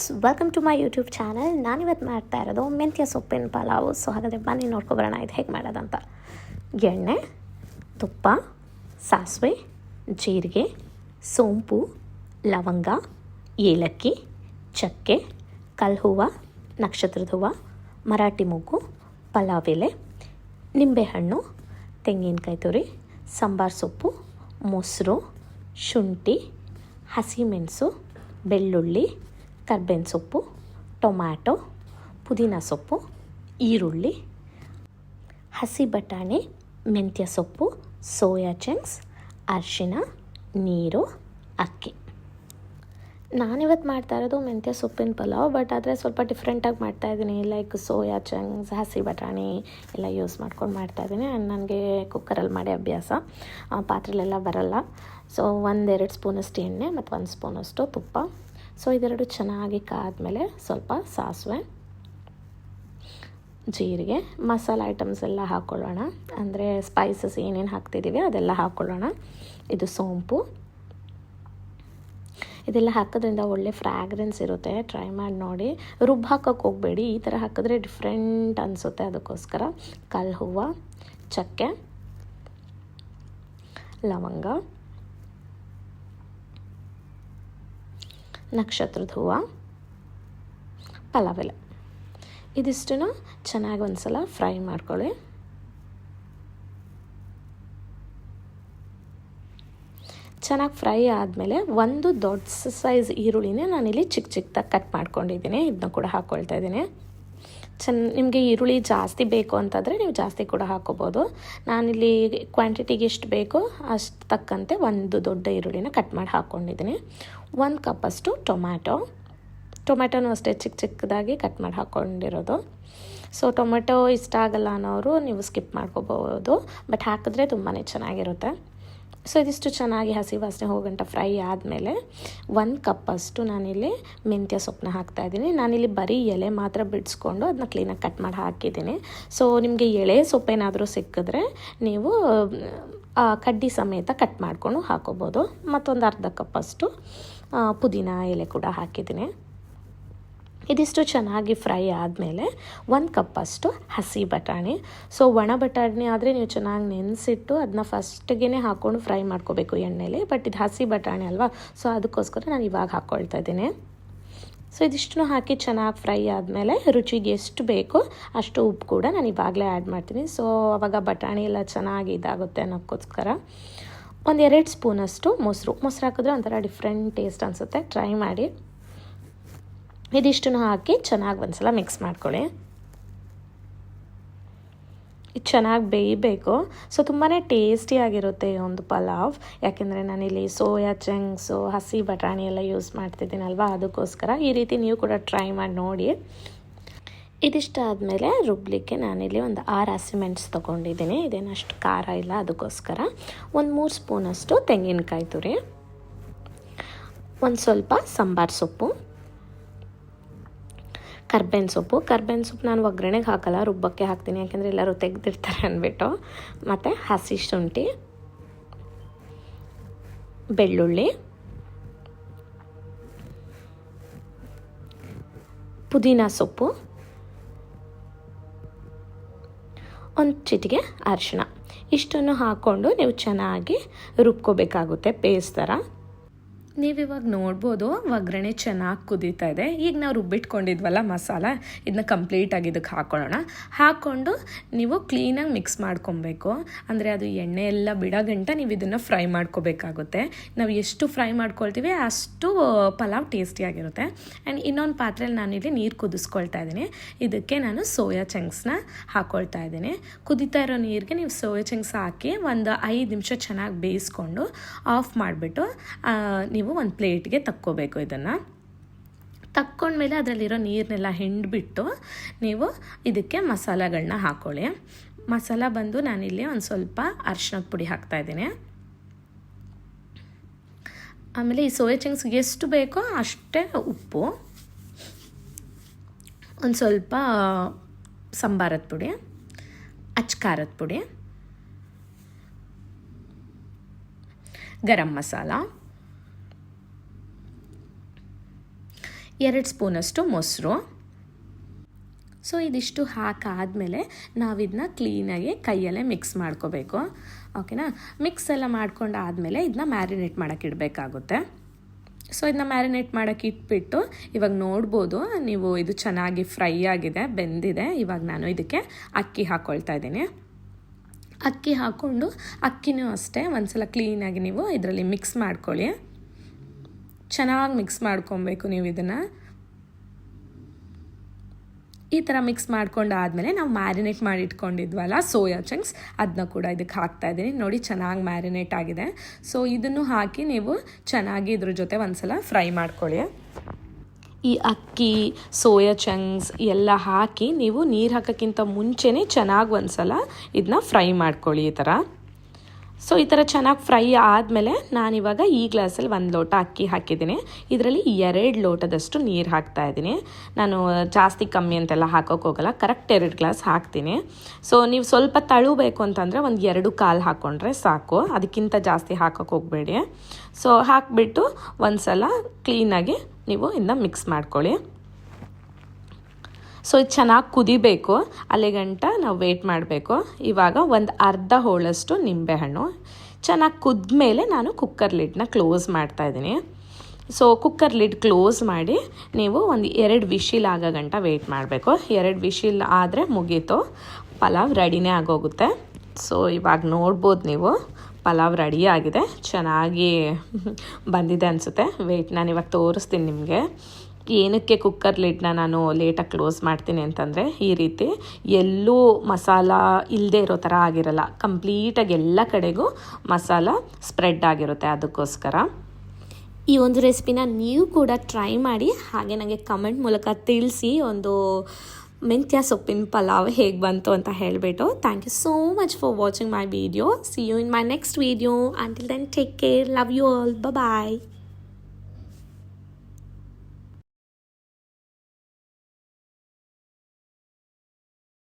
Friends welcome to my YouTube channel ನಾನಿವತ್ತು ಮಾಡ್ತಾ ಇರೋದು ಮೆಂತ್ಯ ಸೊಪ್ಪಿನ ಪಲಾವು. ಸೊ ಹಾಗಾದರೆ ಬನ್ನಿ ನೋಡ್ಕೊಬರೋಣ ಇದು ಹೇಗೆ ಮಾಡೋದಂತ. ಎಣ್ಣೆ, ತುಪ್ಪ, ಸಾಸಿವೆ, ಜೀರಿಗೆ, ಸೋಂಪು, ಲವಂಗ, ಏಲಕ್ಕಿ, ಚಕ್ಕೆ ಕಲ್ಲು ಹೂವು ನಕ್ಷತ್ರದ ಹೂವು ಮರಾಠಿ ಮೊಗ್ಗು ಪಲಾವ್ ಎಲೆ, ನಿಂಬೆಹಣ್ಣು, ತೆಂಗಿನಕಾಯಿ ತುರಿ, ಸಾಂಬಾರು ಸೊಪ್ಪು, ಮೊಸರು, ಶುಂಠಿ, ಹಸಿಮೆಣಸು, ಬೆಳ್ಳುಳ್ಳಿ ಕರ್ಬೇವಿನ ಸೊಪ್ಪು, ಟೊಮ್ಯಾಟೊ, ಪುದೀನ ಸೊಪ್ಪು, ಈರುಳ್ಳಿ, ಹಸಿ ಬಟಾಣಿ, ಮೆಂತ್ಯ ಸೊಪ್ಪು, ಸೋಯಾ ಚಂಕ್ಸ್ ಅರಿಶಿನ ನೀರು, ಅಕ್ಕಿ. ನಾನಿವತ್ತು ಮಾಡ್ತಾ ಇರೋದು ಮೆಂತ್ಯ ಸೊಪ್ಪಿನ ಪಲಾವ್, ಬಟ್ ಆದರೆ ಸ್ವಲ್ಪ ಡಿಫ್ರೆಂಟಾಗಿ ಮಾಡ್ತಾಯಿದ್ದೀನಿ ಲೈಕ್ ಸೋಯಾ ಚಂಕ್ಸ್ ಹಸಿ ಬಟಾಣಿ ಎಲ್ಲ ಯೂಸ್ ಮಾಡ್ಕೊಂಡು ಮಾಡ್ತಾಯಿದ್ದೀನಿ ಆ್ಯಂಡ್ ನನಗೆ ಕುಕ್ಕರಲ್ಲಿ ಮಾಡಿ ಅಭ್ಯಾಸ. ಪಾತ್ರೆಲೆಲ್ಲ ಬರಲ್ಲ. ಸೊ ಒಂದೆರಡು ಸ್ಪೂನಷ್ಟು ಎಣ್ಣೆ ಮತ್ತು ಒಂದು ಸ್ಪೂನಷ್ಟು ತುಪ್ಪ. ಸೊ ಇದೆರಡು ಚೆನ್ನಾಗಿ ಕಾದ್ಮೇಲೆ ಸ್ವಲ್ಪ ಸಾಸಿವೆ, ಜೀರಿಗೆ, ಮಸಾಲೆ ಐಟಮ್ಸ್ ಎಲ್ಲ ಹಾಕ್ಕೊಳ್ಳೋಣ ಅಂದರೆ ಸ್ಪೈಸಸ್ ಏನೇನು ಹಾಕ್ತಿದ್ದೀವಿ ಅದೆಲ್ಲ ಹಾಕ್ಕೊಳ್ಳೋಣ ಇದು ಸೋಂಪು. ಇದೆಲ್ಲ ಹಾಕೋದ್ರಿಂದ ಒಳ್ಳೆ ಫ್ರ್ಯಾಗ್ರೆನ್ಸ್ ಇರುತ್ತೆ. ಟ್ರೈ ಮಾಡಿ ನೋಡಿ. ರುಬ್ಬು ಹಾಕೋಕ್ಕೆ ಹೋಗಬೇಡಿ. ಈ ಥರ ಹಾಕಿದ್ರೆ ಡಿಫ್ರೆಂಟ್ ಅನಿಸುತ್ತೆ ಅದಕ್ಕೋಸ್ಕರ. ಕಲ್ಲು ಹೂವು ಚಕ್ಕೆ, ಲವಂಗ. ನಕ್ಷತ್ರದ ಹೂವು. ಪಲಾವ್ ಎಲೆ. ಇದಿಷ್ಟನ್ನು ಚೆನ್ನಾಗಿ ಒಂದು ಸಲ ಫ್ರೈ ಮಾಡ್ಕೊಳ್ಳಿ. ಚೆನ್ನಾಗಿ ಫ್ರೈ ಆದಮೇಲೆ ಒಂದು ದೊಡ್ಡ ಸೈಜ್ ಈರುಳ್ಳಿನೇ ನಾನಿಲ್ಲಿ ಚಿಕ್ಕ ಚಿಕ್ಕದಾಗಿ ಕಟ್ ಮಾಡ್ಕೊಂಡಿದ್ದೀನಿ. ಇದನ್ನ ಕೂಡ ಹಾಕ್ಕೊಳ್ತಾ ಇದ್ದೀನಿ. ಚೆನ್ನ ನಿಮಗೆ ಈರುಳ್ಳಿ ಜಾಸ್ತಿ ಬೇಕು ಅಂತಂದರೆ ನೀವು ಜಾಸ್ತಿ ಕೂಡ ಹಾಕೋಬೋದು. ನಾನಿಲ್ಲಿ ಕ್ವಾಂಟಿಟಿಗೆ ಎಷ್ಟು ಬೇಕೋ ಅಷ್ಟು ತಕ್ಕಂತೆ ಒಂದು ದೊಡ್ಡ ಈರುಳ್ಳಿನ ಕಟ್ ಮಾಡಿ ಹಾಕ್ಕೊಂಡಿದ್ದೀನಿ ಒಂದು ಕಪ್ಪಷ್ಟು ಟೊಮ್ಯಾಟೊ. ಟೊಮ್ಯಾಟೊನೂ ಅಷ್ಟೇ ಚಿಕ್ಕ ಚಿಕ್ಕದಾಗಿ ಕಟ್ ಮಾಡಿ ಹಾಕ್ಕೊಂಡಿರೋದು ಸೊ ಟೊಮೆಟೊ ಇಷ್ಟ ಆಗಲ್ಲ ಅನ್ನೋರು ನೀವು ಸ್ಕಿಪ್ ಮಾಡ್ಕೋಬೋದು. ಬಟ್ ಹಾಕಿದ್ರೆ ತುಂಬಾ ಚೆನ್ನಾಗಿರುತ್ತೆ. ಸೊ ಇದಿಷ್ಟು ಚೆನ್ನಾಗಿ ಹಸಿ ವಾಸನೆ ಹೋಗಂಟ ಫ್ರೈ ಆದಮೇಲೆ ಒಂದು ಕಪ್ಪಷ್ಟು ನಾನಿಲ್ಲಿ ಮೆಂತ್ಯ ಸೊಪ್ಪನ್ನ ಹಾಕ್ತಾಯಿದ್ದೀನಿ ನಾನಿಲ್ಲಿ ಬರೀ ಎಲೆ ಮಾತ್ರ ಬಿಡಿಸ್ಕೊಂಡು ಅದನ್ನ ಕ್ಲೀನಾಗಿ ಕಟ್ ಮಾಡಿ ಹಾಕಿದ್ದೀನಿ. ಸೊ ನಿಮಗೆ ಎಳೆ ಸೊಪ್ಪೇನಾದರೂ ಸಿಕ್ಕಿದ್ರೆ ನೀವು ಕಡ್ಡಿ ಸಮೇತ ಕಟ್ ಮಾಡಿಕೊಂಡು ಹಾಕೋಬೋದು. ಮತ್ತೊಂದು ಅರ್ಧ ಕಪ್ಪಷ್ಟು ಪುದೀನ ಎಲೆ ಕೂಡ ಹಾಕಿದ್ದೀನಿ. ಇದಿಷ್ಟು ಚೆನ್ನಾಗಿ ಫ್ರೈ ಆದಮೇಲೆ ಒಂದು ಕಪ್ಪಷ್ಟು ಹಸಿ ಬಟಾಣಿ. ಸೊ ಒಣ ಬಟಾಣಿ ಆದರೆ ನೀವು ಚೆನ್ನಾಗಿ ನೆನೆಸಿಟ್ಟು ಅದನ್ನ ಫಸ್ಟಿಗೆ ಹಾಕ್ಕೊಂಡು ಫ್ರೈ ಮಾಡ್ಕೋಬೇಕು ಎಣ್ಣೆಲಿ, ಬಟ್ ಇದು ಹಸಿ ಬಟಾಣಿ ಅಲ್ವಾ? ಸೊ ಅದಕ್ಕೋಸ್ಕರ ನಾನು ಇವಾಗ ಹಾಕ್ಕೊಳ್ತಾ ಇದ್ದೀನಿ. ಸೊ ಇದಿಷ್ಟು ಹಾಕಿ ಚೆನ್ನಾಗಿ ಫ್ರೈ ಆದಮೇಲೆ ರುಚಿಗೆ ಎಷ್ಟು ಬೇಕೋ ಅಷ್ಟು ಉಪ್ಪು ಕೂಡ ನಾನು ಇವಾಗಲೇ ಆ್ಯಡ್ ಮಾಡ್ತೀನಿ. ಸೊ ಅವಾಗ ಬಟಾಣಿ ಎಲ್ಲ ಚೆನ್ನಾಗಿ ಇದಾಗುತ್ತೆ ಅನ್ನೋಕ್ಕೋಸ್ಕರ ಒಂದು ಎರಡು ಸ್ಪೂನಷ್ಟು ಮೊಸರು. ಮೊಸರು ಹಾಕಿದ್ರೆ ಒಂಥರ ಡಿಫ್ರೆಂಟ್ ಟೇಸ್ಟ್ ಅನಿಸುತ್ತೆ. ಟ್ರೈ ಮಾಡಿ. ಇದಿಷ್ಟನ್ನು ಹಾಕಿ ಚೆನ್ನಾಗಿ ಒಂದ್ಸಲ ಮಿಕ್ಸ್ ಮಾಡ್ಕೊಳ್ಳಿ. ಇದು ಚೆನ್ನಾಗಿ ಬೇಯಬೇಕು. ಸೊ ತುಂಬಾ ಟೇಸ್ಟಿಯಾಗಿರುತ್ತೆ ಈ ಒಂದು ಪಲಾವ್. ಯಾಕೆಂದರೆ ನಾನಿಲ್ಲಿ ಸೋಯಾ ಚಂಕ್ಸು ಹಸಿ ಬಟಾಣಿ ಎಲ್ಲ ಯೂಸ್ ಮಾಡ್ತಿದ್ದೀನಲ್ವ? ಅದಕ್ಕೋಸ್ಕರ ಈ ರೀತಿ ನೀವು ಕೂಡ ಟ್ರೈ ಮಾಡಿ ನೋಡಿ. ಇದಿಷ್ಟ ಆದಮೇಲೆ ರುಬ್ಲಿಕ್ಕೆ ನಾನಿಲ್ಲಿ ಒಂದು ಆರು ಹಸಿಮೆಣ್ಸು ತೊಗೊಂಡಿದ್ದೀನಿ. ಇದೇನಷ್ಟು ಖಾರ ಇಲ್ಲ, ಅದಕ್ಕೋಸ್ಕರ. ಒಂದು ಮೂರು ಸ್ಪೂನಷ್ಟು ತೆಂಗಿನಕಾಯಿ ತುರಿ. ಒಂದು ಸ್ವಲ್ಪ ಸಾಂಬಾರು ಸೊಪ್ಪು. ಕರ್ಬೇವಿನ ಸೊಪ್ಪು. ಕರ್ಬೇನ್ ಸೊಪ್ಪು ನಾನು ಒಗ್ಗರಣೆಗೆ ಹಾಕಲ್ಲ, ರುಬ್ಬಕ್ಕೆ ಹಾಕ್ತೀನಿ. ಯಾಕೆಂದರೆ ಎಲ್ಲರೂ ತೆಗೆದಿರ್ತಾರೆ ಅಂದ್ಬಿಟ್ಟು ಮತ್ತು ಹಸಿ ಶುಂಠಿ, ಬೆಳ್ಳುಳ್ಳಿ, ಪುದೀನ ಸೊಪ್ಪು, ಒಂದು ಚಿಟಿಗೆ ಅರಿಶಿಣ. ಇಷ್ಟನ್ನು ಹಾಕ್ಕೊಂಡು ನೀವು ಚೆನ್ನಾಗಿ ರುಬ್ಕೋಬೇಕಾಗುತ್ತೆ ಪೇಸ್ಟ್ ಥರ ನೀವಿವಾಗ ನೋಡ್ಬೋದು, ಒಗ್ಗರಣೆ ಚೆನ್ನಾಗಿ ಕುದೀತಾ ಇದೆ. ಈಗ ನಾವು ರುಬ್ಬಿಟ್ಕೊಂಡಿದ್ವಲ್ಲ ಮಸಾಲ ಇದನ್ನ ಕಂಪ್ಲೀಟಾಗಿ ಇದಕ್ಕೆ ಹಾಕ್ಕೊಳ್ಳೋಣ ಹಾಕ್ಕೊಂಡು ನೀವು ಕ್ಲೀನಾಗಿ ಮಿಕ್ಸ್ ಮಾಡ್ಕೊಬೇಕು. ಅಂದರೆ ಅದು ಎಣ್ಣೆ ಎಲ್ಲ ಬಿಡಗಂಟ ನೀವು ಇದನ್ನು ಫ್ರೈ ಮಾಡ್ಕೋಬೇಕಾಗುತ್ತೆ. ನಾವು ಎಷ್ಟು ಫ್ರೈ ಮಾಡ್ಕೊಳ್ತೀವಿ ಅಷ್ಟು ಪಲಾವ್ ಟೇಸ್ಟಿಯಾಗಿರುತ್ತೆ ಆ್ಯಂಡ್ ಇನ್ನೊಂದು ಪಾತ್ರೆಯಲ್ಲಿ ನಾನಿಲ್ಲಿ ನೀರು ಕುದಿಸ್ಕೊಳ್ತಾ ಇದ್ದೀನಿ. ಇದಕ್ಕೆ ನಾನು ಸೋಯಾ ಚಂಕ್ಸ್ನ ಹಾಕ್ಕೊಳ್ತಾ ಇದ್ದೀನಿ. ಕುದಿತಾ ಇರೋ ನೀರಿಗೆ ನೀವು ಸೋಯಾ ಚಂಕ್ಸ್ ಹಾಕಿ ಒಂದು ಐದು ನಿಮಿಷ ಚೆನ್ನಾಗಿ ಬೇಯಿಸ್ಕೊಂಡು, ಆಫ್ ಮಾಡಿಬಿಟ್ಟು ನೀವು ಒಂದು ಪ್ಲೇಟ್ಗೆ ತಕ್ಕೋಬೇಕು ಇದನ್ನು. ತಕ್ಕೊಂಡ್ಮೇಲೆ ಅದರಲ್ಲಿರೋ ನೀರನ್ನೆಲ್ಲ ಹಿಂಡ್ಬಿಟ್ಟು ನೀವು ಇದಕ್ಕೆ ಮಸಾಲೆಗಳನ್ನ ಹಾಕ್ಕೊಳ್ಳಿ ಮಸಾಲ ಬಂದು ನಾನಿಲ್ಲಿ ಒಂದು ಸ್ವಲ್ಪ ಅರ್ಶಿನದ ಪುಡಿ ಹಾಕ್ತಾಯಿದ್ದೀನಿ ಆಮೇಲೆ ಈ ಸೋಯಾ ಚಿಂಗ್ಸ್ ಎಷ್ಟು ಬೇಕೋ ಅಷ್ಟೇ ಉಪ್ಪು. ಒಂದು ಸ್ವಲ್ಪ ಸಂಬಾರದ ಪುಡಿ ಅಚ್ಕಾರದ ಪುಡಿ, ಗರಂ ಮಸಾಲ. ಎರಡು ಸ್ಪೂನಷ್ಟು ಮೊಸರು. ಸೊ, ಇದಿಷ್ಟು ಹಾಕಾದಮೇಲೆ ನಾವಿದನ್ನ ಕ್ಲೀನಾಗಿ ಕೈಯಲ್ಲೇ ಮಿಕ್ಸ್ ಮಾಡ್ಕೋಬೇಕು. ಓಕೆನಾ? ಮಿಕ್ಸ್ ಎಲ್ಲ ಮಾಡ್ಕೊಂಡಾದಮೇಲೆ ಇದನ್ನ ಮ್ಯಾರಿನೇಟ್ ಮಾಡೋಕ್ಕೆ ಇಡಬೇಕಾಗುತ್ತೆ. ಸೊ ಇದನ್ನ ಮ್ಯಾರಿನೇಟ್ ಮಾಡೋಕ್ಕೆ ಇಟ್ಬಿಟ್ಟು ಇವಾಗ ನೋಡ್ಬೋದು, ನೀವು ಇದು ಚೆನ್ನಾಗಿ ಫ್ರೈ ಆಗಿದೆ, ಬೆಂದಿದೆ, ಇವಾಗ ನಾನು ಇದಕ್ಕೆ ಅಕ್ಕಿ ಹಾಕ್ಕೊಳ್ತಾ ಇದ್ದೀನಿ. ಅಕ್ಕಿ ಹಾಕ್ಕೊಂಡು, ಅಕ್ಕಿನೂ ಅಷ್ಟೇ, ಒಂದ್ಸಲ ಕ್ಲೀನಾಗಿ ನೀವು ಇದರಲ್ಲಿ ಮಿಕ್ಸ್ ಮಾಡ್ಕೊಳ್ಳಿ. ಚೆನ್ನಾಗಿ ಮಿಕ್ಸ್ ಮಾಡ್ಕೊಬೇಕು ನೀವು ಇದನ್ನು. ಈ ಥರ ಮಿಕ್ಸ್ ಮಾಡ್ಕೊಂಡಾದಮೇಲೆ ನಾವು ಮ್ಯಾರಿನೇಟ್ ಮಾಡಿ ಇಟ್ಕೊಂಡಿದ್ವಲ್ಲ ಸೋಯಾ ಚಂಕ್ಸ್ ಅದನ್ನ ಕೂಡ ಇದಕ್ಕೆ ಹಾಕ್ತಾ ಇದ್ದೀನಿ. ನೋಡಿ ಚೆನ್ನಾಗಿ ಮ್ಯಾರಿನೇಟ್ ಆಗಿದೆ. ಸೊ ಇದನ್ನು ಹಾಕಿ ನೀವು ಚೆನ್ನಾಗಿ ಇದ್ರ ಜೊತೆ ಒಂದ್ಸಲ ಫ್ರೈ ಮಾಡ್ಕೊಳ್ಳಿ. ಈ ಅಕ್ಕಿ ಸೋಯಾ ಚಂಕ್ಸ್ ಎಲ್ಲ ಹಾಕಿ ನೀವು ನೀರು ಹಾಕೋಕ್ಕಿಂತ ಮುಂಚೆನೇ ಚೆನ್ನಾಗಿ ಒಂದ್ಸಲ ಇದನ್ನ ಫ್ರೈ ಮಾಡ್ಕೊಳ್ಳಿ ಈ ಥರ ಸೊ ಈ ಥರ ಚೆನ್ನಾಗಿ ಫ್ರೈ ಆದಮೇಲೆ ನಾನಿವಾಗ ಈ ಗ್ಲಾಸಲ್ಲಿ ಒಂದು ಲೋಟ ಅಕ್ಕಿ ಹಾಕಿದ್ದೀನಿ. ಇದರಲ್ಲಿ ಎರಡು ಲೋಟದಷ್ಟು ನೀರು ಹಾಕ್ತಾ ಇದ್ದೀನಿ. ನಾನು ಜಾಸ್ತಿ ಕಮ್ಮಿ ಅಂತೆಲ್ಲ ಹಾಕೋಕೆ ಹೋಗಲ್ಲ. ಕರೆಕ್ಟ್ ಎರಡು ಗ್ಲಾಸ್ ಹಾಕ್ತೀನಿ. ಸೊ ನೀವು ಸ್ವಲ್ಪ ತಳುಬೇಕು ಅಂತಂದರೆ ಒಂದು ಎರಡು ಕಾಲು ಹಾಕ್ಕೊಂಡ್ರೆ ಸಾಕು. ಅದಕ್ಕಿಂತ ಜಾಸ್ತಿ ಹಾಕೋಕೆ ಹೋಗಬೇಡಿ. ಸೊ ಹಾಕಿಬಿಟ್ಟು ಒಂದು ಸಲ ಕ್ಲೀನಾಗಿ ನೀವು ಇದನ್ನ ಮಿಕ್ಸ್ ಮಾಡ್ಕೊಳ್ಳಿ. ಸೊ ಇದು ಚೆನ್ನಾಗಿ ಕುದಿಬೇಕು. ಅಲ್ಲಿಗಂಟ ನಾವು ವೇಟ್ ಮಾಡಬೇಕು. ಇವಾಗ ಒಂದು ಅರ್ಧ ಹೋಳಷ್ಟು ನಿಂಬೆಹಣ್ಣು. ಚೆನ್ನಾಗಿ ಕುದ್ದ ಮೇಲೆ ನಾನು ಕುಕ್ಕರ್ ಲಿಡ್ನ ಕ್ಲೋಸ್ ಮಾಡ್ತಾ ಇದ್ದೀನಿ. ಸೊ ಕುಕ್ಕರ್ ಲಿಡ್ ಕ್ಲೋಸ್ ಮಾಡಿ ನೀವು ಒಂದು ಎರಡು ವಿಶಿಲ್ ಆಗೋ ಗಂಟ ವೇಟ್ ಮಾಡಬೇಕು. ಎರಡು ವಿಶಿಲ್ ಆದರೆ ಮುಗೀತು. ಪಲಾವ್ ರೆಡಿನೇ ಆಗೋಗುತ್ತೆ. ಸೊ ಇವಾಗ ನೋಡ್ಬೋದು ನೀವು. ಪಲಾವ್ ರೆಡಿ ಆಗಿದೆ. ಚೆನ್ನಾಗಿ ಬಂದಿದೆ ಅನಿಸುತ್ತೆ. ವೆಯ್ಟ್ ನಾನು ಇವಾಗ ತೋರಿಸ್ತೀನಿ ನಿಮಗೆ. ಏನಕ್ಕೆ ಕುಕ್ಕರ್ ಲಿಡ್ನ ನಾನು ಲೇಟಾಗಿ ಕ್ಲೋಸ್ ಮಾಡ್ತೀನಿ ಅಂತಂದರೆ ಈ ರೀತಿ ಎಲ್ಲೂ ಮಸಾಲ ಇಲ್ಲದೆ ಇರೋ ಥರ ಆಗಿರಲ್ಲ. ಕಂಪ್ಲೀಟಾಗಿ ಎಲ್ಲ ಕಡೆಗೂ ಮಸಾಲ ಸ್ಪ್ರೆಡ್ ಆಗಿರುತ್ತೆ ಅದಕ್ಕೋಸ್ಕರ. ಈ ಒಂದು ರೆಸಿಪಿನ ನೀವು ಕೂಡ ಟ್ರೈ ಮಾಡಿ, ಹಾಗೆ ನನಗೆ ಕಮೆಂಟ್ ಮೂಲಕ ತಿಳಿಸಿ ಒಂದು ಮೆಂತ್ಯ ಸೊಪ್ಪಿನ ಪಲಾವ್ ಹೇಗೆ ಬಂತು ಅಂತ ಹೇಳಿಬಿಟ್ಟು. Thank you so much for watching my video see you in my next video until then take care love you all bye